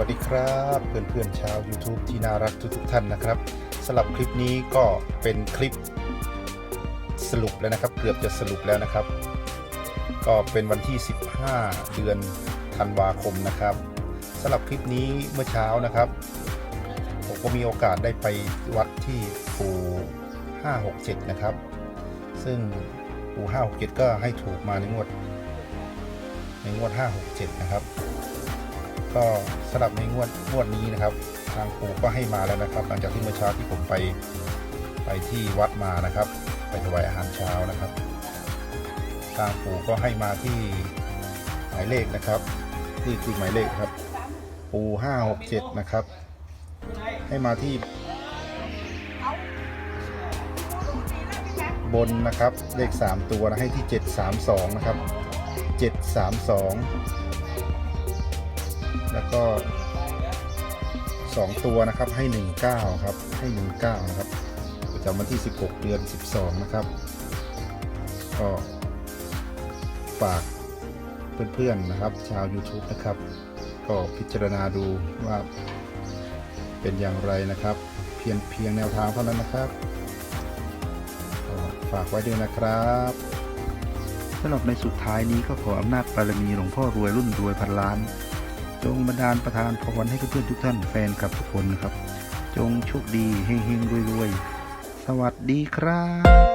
วัสดีครับเพื่อนๆชาว YouTube ที่น่ารักทุกๆท่านนะครับสำหรับคลิปนี้ก็เป็นคลิปสรุปแล้วนะครับ เกือบจะสรุปแล้วนะครับ ก็เป็นวันที่ 15 เดือนธันวาคมนะครับสำหรับคลิปนี้เมื่อเช้านะครับผมก็มีโอกาสได้ไปวัดที่ปู567 นะครับ ซึ่งปู567 ก็ให้ถูกมาในงวด ในงวด 567 นะครับ ก็สำหรับในงวดงวดนี้นะครับ ทางปูก็ให้มาแล้วนะครับ หลังจากที่เมื่อเช้าที่ผมไปไปที่วัดมานะครับ ไปถวายอาหารเช้านะครับ ทางปูก็ให้มาที่หมายเลขนะครับนี่คือหมายเลขครับ ปู567นะครับ ให้มาที่บนนะครับ เลข 3 ตัวนะให้ที่ 732 นะครับ 732 แล้วก็2ตัวนะครับให้19ครับให้19นะครับประจำวันที่16เดือน12นะครับ ก็ฝากเพื่อนๆนะครับ ชาว YouTube นะครับ ก็พิจารณาดูว่าเป็นอย่างไรนะครับ เพียงเพียงแนวทางเท่านั้นนะครับฝากไว้ด้วยนะครับสำหรับในสุดท้ายนี้ก็ขออำนาจบารมีหลวงพ่อรวยรุ่นรวยพันล้าน จงบันดาลประทานพรให้เพื่อนๆทุกท่านแฟนกับทุกคนนะครับ จงโชคดีเฮงๆรวยๆ สวัสดีครับ